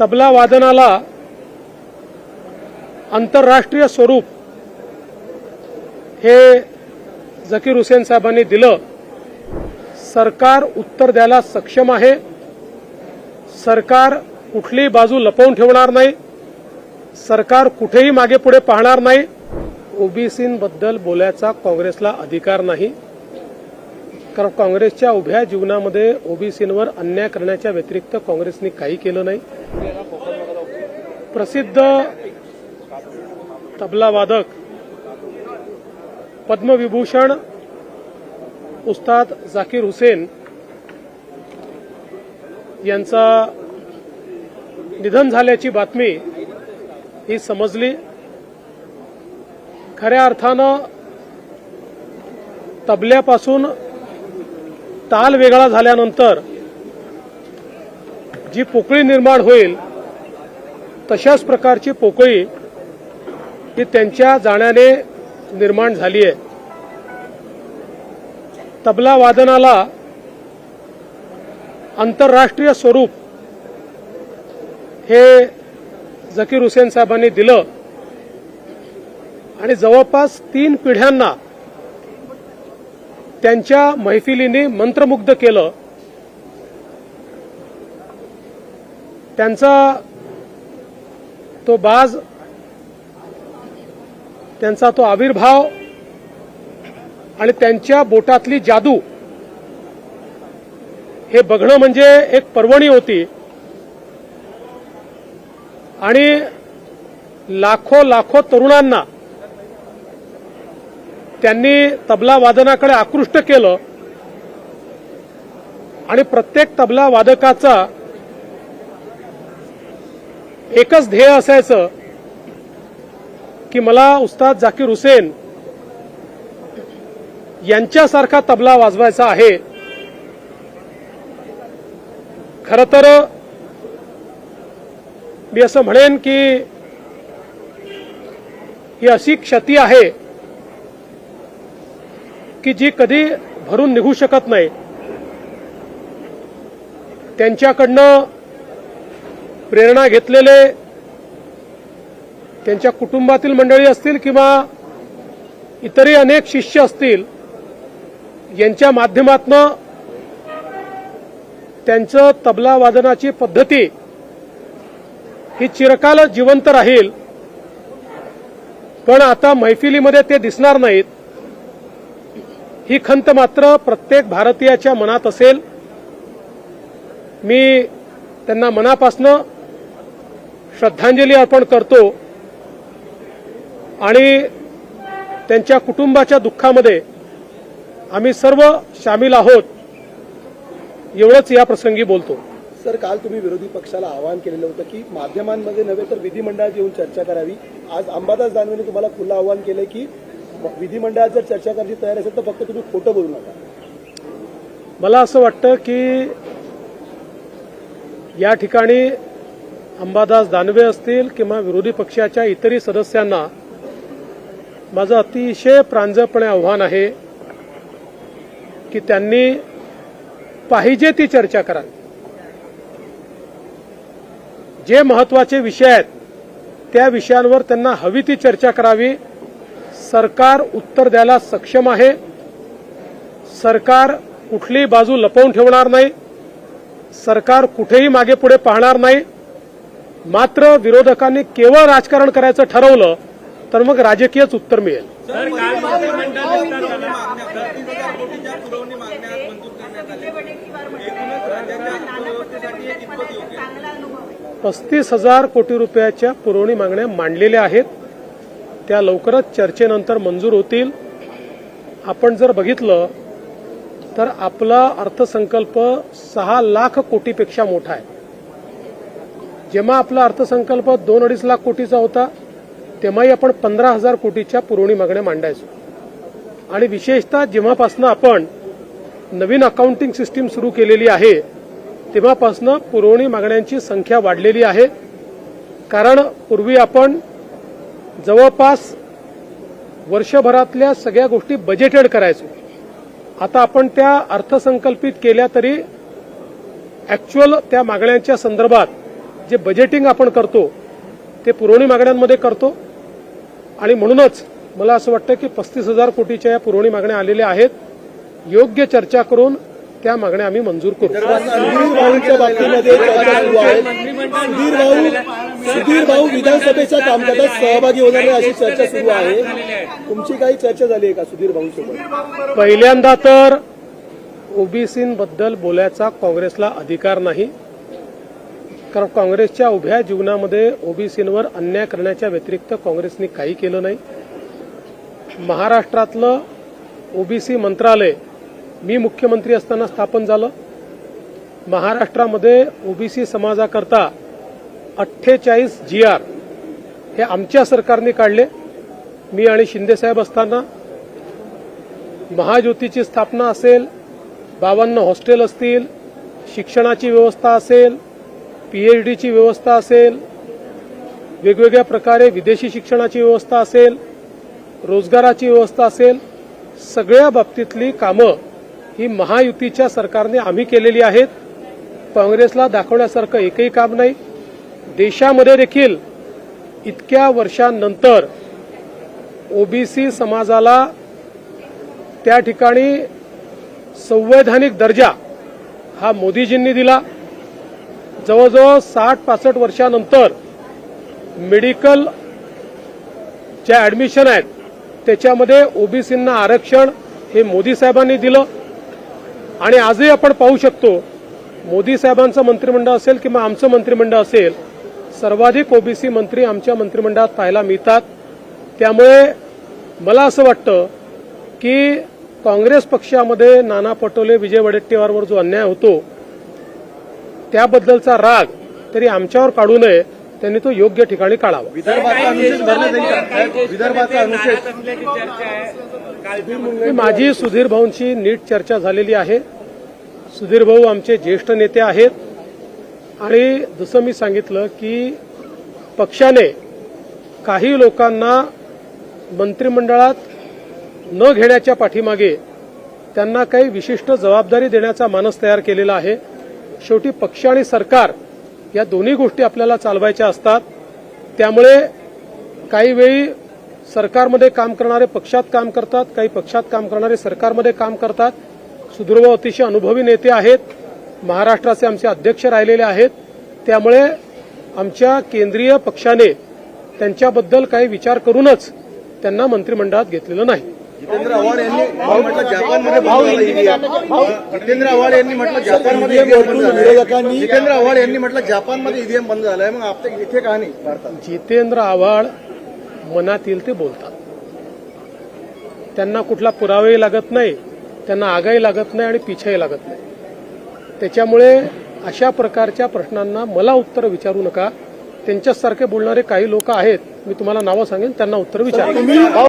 तबला वादनाला आंतरराष्ट्रीय स्वरूप हे झकीर हुसेन साहेबांनी दिलं. सरकार उत्तर द्यायला सक्षम आहे. सरकार कुठलीही बाजू लपवून ठेवणार नाही. सरकार कुठेही मागे पुढे पाहणार नाही. ओबीसींबद्दल बोलायचा काँग्रेसला अधिकार नाही. कारण काँग्रेसच्या उभ्या जीवनामध्ये ओबीसींवर अन्याय करण्याच्या व्यतिरिक्त काँग्रेसने काही केलं नाही. प्रसिद्ध तबला वादक पद्मविभूषण उस्ताद जाकीर हुसेन यांचा निधन झाल्याची बातमी ही समजली. खऱ्या अर्थानं तबल्यापासून ताल वेगळा झाल्यानंतर जी पोकळी निर्माण होईल तशाच प्रकारची पोकळी ही त्यांच्या जाण्याने निर्माण झाली आहे. तबला वादनाला आंतरराष्ट्रीय स्वरूप हे झकीर हुसेन साहेबांनी दिलं. आणि जवळपास तीन पिढ्यांना त्यांच्या मैफिलीने मंत्रमुग्ध केलं. त्यांचा तो बाज त्यांचा तो आविर्भाव आणि त्यांच्या बोटातली जादू हे बघणं म्हणजे एक पर्वणी होती. आणि लाखो लाखो तरुणांना त्यांनी तबला वादनाकडे आकृष्ट केलं. आणि प्रत्येक तबला वादकाचा एकच ध्येय असायचं की मला उस्ताद जाकीर हुसेन यांच्यासारखा तबला वाजवायचा आहे. खर तर मी असं म्हणेन की ही अशी क्षती आहे की जी कधी भरून निघू शकत नाही. त्यांच्याकडनं प्रेरणा घेतलेले त्यांच्या कुटुंबातील मंडळी असतील किंवा इतरही अनेक शिष्य असतील यांच्या माध्यमातनं त्यांचं तबला वादनाची पद्धती ही चिरकाल जिवंत राहील. पण आता मैफिलीमध्ये ते दिसणार नाहीत. ही खंत मात्र प्रत्येक भारतीयाच्या मनात असेल. मी त्यांना मनापासनं श्रद्धांजली अर्पण करतो आणि त्यांच्या कुटुंबाच्या दुःखामध्ये आम्ही सर्व सामील आहोत एवढंच या प्रसंगी बोलतो. सर काल तुम्ही विरोधी पक्षाला आवाहन केलेलं होतं की माध्यमांमध्ये नव्हे तर विधिमंडळात येऊन चर्चा करावी. आज अंबादास दानवेने तुम्हाला खुलं आवाहन केलंय की विधिमंडळात जर चर्चा करायची तयार असेल तर फक्त तुम्ही खोटं बोलू नका. मला असं वाटतं की या ठिकाणी अंबादास दानवे असतील किंवा विरोधी पक्षाच्या इतरही सदस्यांना माझं अतिशय प्रांजळपणे आव्हान आहे की त्यांनी पाहिजे ती चर्चा करावी. जे महत्त्वाचे विषय आहेत त्या विषयांवर त्यांना हवी ती चर्चा करावी. सरकार उत्तर द्यायला सक्षम आहे. सरकार कुठलीही बाजू लपवून ठेवणार नाही. सरकार कुठेही मागे पुढे पाहणार नाही. मात्र विरोधकांनी केवळ राजकारण करायचं ठरवलं तर मग राजकीयच उत्तर मिळेल. पस्तीस हजार कोटी रुपयाच्या पुरवणी मागण्या मांडलेल्या आहेत. त्या लवकरच चर्चेनंतर मंजूर होतील. आपण जर बघितलं तर आपला अर्थसंकल्प सहा लाख कोटीपेक्षा मोठा आहे. जेव्हा आपला अर्थसंकल्प दोन अडीच लाख कोटीचा होता तेव्हाही आपण पंधरा हजार कोटीच्या पुरवणी मागण्या मांडायचो. आणि विशेषतः जेव्हापासनं आपण नवीन अकाउंटिंग सिस्टीम सुरू केलेली आहे तेव्हापासनं पुरवणी मागण्यांची संख्या वाढलेली आहे. कारण पूर्वी आपण जवळपास वर्षभरातल्या सगळ्या गोष्टी बजेटेड करायचो. आता आपण त्या अर्थसंकल्पित केल्या तरी ॲक्च्युअल त्या मागण्यांच्या संदर्भात जे बजेटिंग आपण करतो ते पुरवणी मागण्यांमध्ये करतो. आणि म्हणूनच मला असं वाटतं की पस्तीस हजार कोटीच्या या पुरवणी मागण्या आलेल्या आहेत. योग्य चर्चा करून त्या मागण्या आम्ही मंजूर करू. सुधीर भाऊ सुधीर भाऊ विधानसभेच्या कामकाजात सहभागी होणार नाही अशी चर्चा सुरू आहे. तुमची काही चर्चा झाली आहे का सुधीर भाऊंसोबत? पहिल्यांदा तर ओबीसींबद्दल बोलायचा काँग्रेसला अधिकार नाही. कारण काँग्रेसच्या उभ्या जीवनामध्ये ओबीसींवर अन्याय करण्याच्या व्यतिरिक्त काँग्रेसने काही केलं नाही. महाराष्ट्रातलं ओबीसी मंत्रालय मी मुख्यमंत्री असताना स्थापन झालं. महाराष्ट्रामध्ये ओबीसी समाजाकरता अठ्ठेचाळीस जी आर हे आमच्या सरकारने काढले. मी आणि शिंदेसाहेब असताना महाज्योतीची स्थापना असेल बावन्न हॉस्टेल असतील शिक्षणाची व्यवस्था असेल पीएचडीची व्यवस्था असेल वेगवेगळ्या प्रकारे विदेशी शिक्षणाची व्यवस्था असेल रोजगाराची व्यवस्था असेल सगळ्या बाबतीतली कामं ही महायुतीच्या सरकारने आम्ही केलेली आहेत. काँग्रेसला दाखवण्यासारखं एकही काम नाही. देशामध्ये देखील इतक्या वर्षांनंतर ओबीसी समाजाला त्या ठिकाणी संवैधानिक दर्जा हा मोदीजींनी दिला. जवळजवळ साठ पासष्ट वर्षानंतर मेडिकल ज्या ऍडमिशन आहेत त्याच्यामध्ये ओबीसींना आरक्षण हे मोदी साहेबांनी दिलं. आणि आजही आपण पाहू शकतो मोदी साहेबांचं मंत्रिमंडळ असेल किंवा आमचं मंत्रिमंडळ असेल सर्वाधिक ओबीसी मंत्री आमच्या मंत्रिमंडळात पाहायला मिळतात. त्यामुळे मला असं वाटतं की काँग्रेस पक्षामध्ये नाना पटोले विजय वडेट्टीवारवर जो अन्याय होतो त्याबद्दलचा राग तरी आमच्यावर काढू नये त्यांनी तो योग्य ठिकाणी काढावा. विदर्भाचा अनुशेष भरला जाईल का? साहेब, विदर्भाचा अनुशेष माझी सुधीर भाऊंची नीट चर्चा झालेली आहे. सुधीर भाऊ आमचे ज्येष्ठ नेते आहेत. आणि जसं मी सांगितलं की पक्षाने काही लोकांना मंत्रिमंडळात न घेण्याच्या पाठीमागे त्यांना काही विशिष्ट जबाबदारी देण्याचा मानस तयार केलेला आहे. शेवटी पक्ष आणि सरकार या दोन्ही गोष्टी आपल्याला चालवायच्या असतात. त्यामुळे काही वेळी सरकारमध्ये काम करणारे पक्षात काम करतात काही पक्षात काम करणारे सरकारमध्ये काम करतात. सुदृढ अतिशय अनुभवी नेते आहेत. महाराष्ट्राचे आमचे अध्यक्ष राहिलेले आहेत. त्यामुळे आमच्या केंद्रीय पक्षाने त्यांच्याबद्दल काही विचार करूनच त्यांना मंत्रिमंडळात घेतलेलं नाही. जितेंद्र आव्हाड यांनी म्हटलं जपानमध्ये जितेंद्र आव्हाड यांनी म्हटलं जपानमध्ये विरोधकांनी- जितेंद्र आव्हाड यांनी म्हटलं जपानमध्ये ईव्हीएम बंद झालाय. मग आपल्या इथे का नाही? भारतात. जितेंद्र आव्हाड मनात येईल ते बोलतात. त्यांना कुठला पुरावाही लागत नाही त्यांना आगाही लागत नाही आणि पिछाही लागत नाही. त्याच्यामुळे अशा प्रकारच्या प्रश्नांना मला उत्तर विचारू नका. त्यांच्यासारखे बोलणारे काही लोक आहेत मी तुम्हाला नावं सांगेन त्यांना उत्तर विचारा.